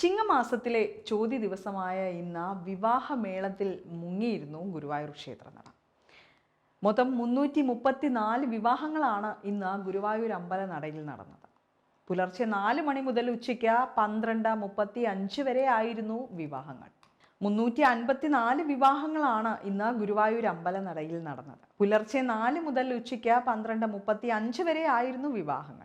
ചിങ്ങമാസത്തിലെ ചോദ്യ ദിവസമായ ഇന്ന് വിവാഹമേളത്തിൽ മുങ്ങിയിരുന്നു ഗുരുവായൂർ ക്ഷേത്രനട മൊത്തം മുന്നൂറ്റി മുപ്പത്തി നാല് വിവാഹങ്ങളാണ് ഇന്ന് ഗുരുവായൂർ അമ്പല നടയിൽ നടന്നത്. പുലർച്ചെ നാല് മണി മുതൽ ഉച്ചയ്ക്ക് പന്ത്രണ്ട് മുപ്പത്തി അഞ്ച് വരെ ആയിരുന്നു വിവാഹങ്ങൾ. മുന്നൂറ്റി അൻപത്തിനാല് വിവാഹങ്ങളാണ് ഇന്ന് ഗുരുവായൂർ അമ്പല നടയിൽ നടന്നത്. പുലർച്ചെ നാല് മുതൽ ഉച്ചയ്ക്ക് പന്ത്രണ്ട് മുപ്പത്തി അഞ്ച് വരെ ആയിരുന്നു വിവാഹങ്ങൾ.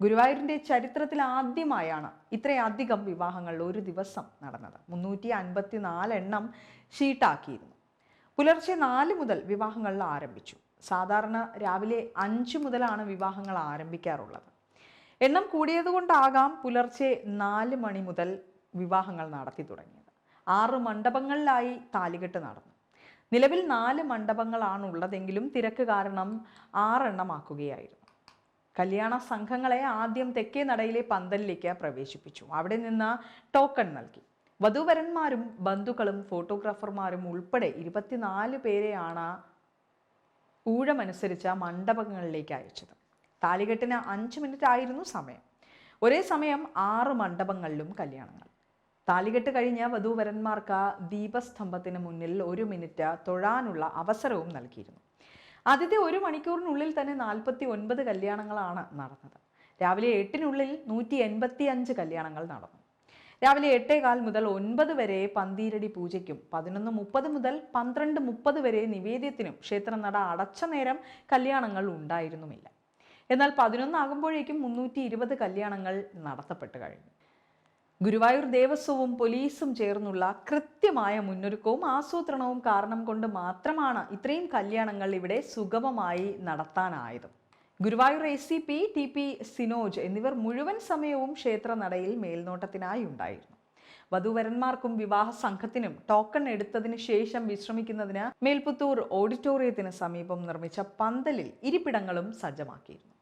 ഗുരുവായൂരിന്റെ ചരിത്രത്തിൽ ആദ്യമായാണ് ഇത്രയധികം വിവാഹങ്ങൾ ഒരു ദിവസം നടന്നത്. മുന്നൂറ്റി അൻപത്തി നാല് എണ്ണം ഷീട്ടാക്കിയിരുന്നു. പുലർച്ചെ നാല് മുതൽ വിവാഹങ്ങൾ ആരംഭിച്ചു. സാധാരണ രാവിലെ അഞ്ച് മുതലാണ് വിവാഹങ്ങൾ ആരംഭിക്കാറുള്ളത്. എണ്ണം കൂടിയതുകൊണ്ടാകാം പുലർച്ചെ നാല് മണി മുതൽ വിവാഹങ്ങൾ നടത്തി തുടങ്ങിയത്. ആറ് മണ്ഡപങ്ങളിലായി താലികെട്ട് നടന്നു. നിലവിൽ നാല് മണ്ഡപങ്ങളാണുള്ളതെങ്കിലും തിരക്ക് കാരണം ആറെണ്ണമാക്കുകയായിരുന്നു. കല്യാണ സംഘങ്ങളെ ആദ്യം തെക്കേ നടയിലെ പന്തലിലേക്ക് പ്രവേശിപ്പിച്ചു. അവിടെ നിന്ന് ടോക്കൺ നൽകി. വധുവരന്മാരും ബന്ധുക്കളും ഫോട്ടോഗ്രാഫർമാരും ഉൾപ്പെടെ ഇരുപത്തിനാല് പേരെയാണ് ഊഴമനുസരിച്ച് മണ്ഡപങ്ങളിലേക്ക് അയച്ചത്. താലികെട്ടിന് അഞ്ച് മിനിറ്റ് ആയിരുന്നു സമയം. ഒരേ സമയം ആറ് മണ്ഡപങ്ങളിലും കല്യാണങ്ങൾ. താലികെട്ട് കഴിഞ്ഞ വധുവരന്മാർക്ക് ദീപസ്തംഭത്തിന് മുന്നിൽ ഒരു മിനിറ്റ് തൊഴാനുള്ള അവസരവും നൽകിയിരുന്നു. ആദ്യത്തെ ഒരു മണിക്കൂറിനുള്ളിൽ തന്നെ നാൽപ്പത്തി ഒൻപത് കല്യാണങ്ങളാണ് നടന്നത്. രാവിലെ എട്ടിനുള്ളിൽ നൂറ്റി എൺപത്തി അഞ്ച് കല്യാണങ്ങൾ നടന്നു. രാവിലെ എട്ടേകാൽ മുതൽ ഒൻപത് വരെ പന്തീരടി പൂജയ്ക്കും പതിനൊന്ന് മുപ്പത് മുതൽ പന്ത്രണ്ട് മുപ്പത് വരെ നിവേദ്യത്തിനും ക്ഷേത്രനട അടച്ച നേരം കല്യാണങ്ങൾ ഉണ്ടായിരുന്നുമില്ല. എന്നാൽ പതിനൊന്നാകുമ്പോഴേക്കും മുന്നൂറ്റി ഇരുപത് കല്യാണങ്ങൾ നടത്തപ്പെട്ടു കഴിഞ്ഞു. ഗുരുവായൂർ ദേവസ്വവും പോലീസും ചേർന്നുള്ള കൃത്യമായ മുന്നൊരുക്കവും ആസൂത്രണവും കാരണം കൊണ്ട് മാത്രമാണ് ഇത്രയും കല്യാണങ്ങൾ ഇവിടെ സുഗമമായി നടത്താനായത്. Guruvayur A C P T P Sinoj എന്നിവർ മുഴുവൻ സമയവും ക്ഷേത്ര നടയിൽ മേൽനോട്ടത്തിനായി ഉണ്ടായിരുന്നു. വധുവരന്മാർക്കും വിവാഹ സംഘത്തിനും ടോക്കൺ എടുത്തതിന് ശേഷം വിശ്രമിക്കുന്നതിന് മേൽപുത്തൂർ ഓഡിറ്റോറിയത്തിന് സമീപം നിർമ്മിച്ച പന്തലിൽ ഇരിപ്പിടങ്ങളും സജ്ജമാക്കിയിരുന്നു.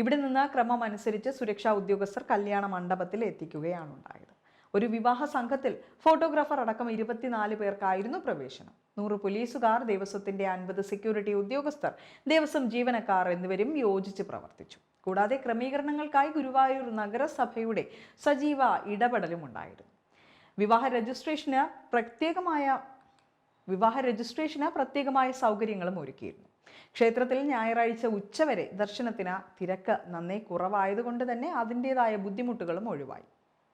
ഇവിടെ നിന്ന് ക്രമം അനുസരിച്ച് സുരക്ഷാ ഉദ്യോഗസ്ഥർ കല്യാണ മണ്ഡപത്തിൽ എത്തിക്കുകയാണ് ഉണ്ടായത്. ഒരു വിവാഹ സംഘത്തിൽ ഫോട്ടോഗ്രാഫർ അടക്കം ഇരുപത്തിനാല് പേർക്കായിരുന്നു പ്രവേശനം. നൂറ് പോലീസുകാർ ദേവസ്വത്തിന്റെ അൻപത് സെക്യൂരിറ്റി ഉദ്യോഗസ്ഥർ ദേവസ്വം ജീവനക്കാർ എന്നിവരും യോജിച്ച് പ്രവർത്തിച്ചു. കൂടാതെ ക്രമീകരണങ്ങൾക്കായി ഗുരുവായൂർ നഗരസഭയുടെ സജീവ ഇടപെടലും ഉണ്ടായിരുന്നു വിവാഹ രജിസ്ട്രേഷന് പ്രത്യേകമായ വിവാഹ രജിസ്ട്രേഷന് പ്രത്യേകമായ സൗകര്യങ്ങളും ഒരുക്കിയിരുന്നു. ക്ഷേത്രത്തിൽ ഞായറാഴ്ച ഉച്ചവരെ ദർശനത്തിന് തിരക്ക് നന്നേ കുറവായതുകൊണ്ട് തന്നെ അതിന്റെതായ ബുദ്ധിമുട്ടുകളും ഒഴിവായി.